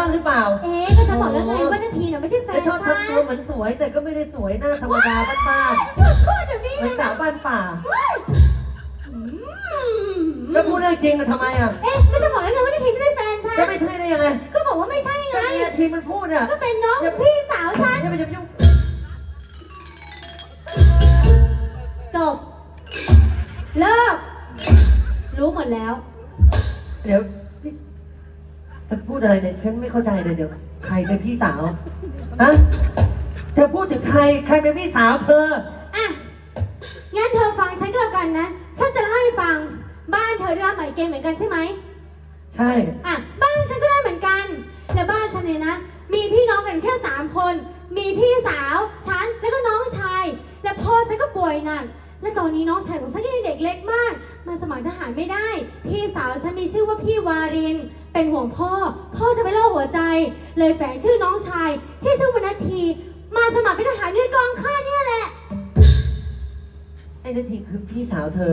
บ้างหรือเปล่า เอ๊ะก็จะบอกแล้วไงว่านาทีน่ะไม่ใช่แฟแล้นวชอบฉันทำตัวเหมือนสวยแต่ก็ไม่ได้สวยหน้าธรรมดาบ้านหยุดพูดเดี๋ยวนี้ๆเหมือนนะสาวบ้านป่าอืมแล้วพูดเรื่องจริงอะทำไมอะเอ๊ะก็จะบอกแล้วไงว่านาทีไม่ใช่แฟนฉันจะไม่ใช่ได้ยังไงก็บอกว่าไม่ใช่ไงก็เนี่ยทีมันพูดอะก็เป็นน้องพี่สาวฉันอย่าไปอย่าไปยุ่งจบเลิกรู้หมดแล้ว เดี๋ยวนี่ จะพูดอะไรเนี่ยฉันไม่เข้าใจเลยเดี๋ยวใครเป็นพี่สาวฮะเธอพูดถึงใครใครเป็นพี่สาวเธอ อะ งั้นเธอฟังฉันก็แล้วกันนะ ฉันจะเล่าให้ฟัง บ้านเธอได้รับหมายเกณฑ์เหมือนกันใช่ไหม ใช่ อะ บ้านฉันก็ได้เหมือนกันและบ้านฉันเนี่ยนะ มีพี่น้องกันแค่สามคน มีพี่สาว ฉัน แล้วก็น้องชาย และพ่อฉันก็ป่วยหนัก และตอนนี้น้องชายของฉันก็ยังเด็กเล็กมาก มาสมัครทหารไม่ได้ พี่สาวฉันมีชื่อว่าพี่วาริน เป็นห่วงพ่อ พ่อจะไม่โรคหัวใจ เลยแฝงชื่อน้องชาย ที่ชื่อวันาที มาสมัครเป็นทหารในกองข้าเนี่ยแหละ ไอ้นาทีคือพี่สาวเธอ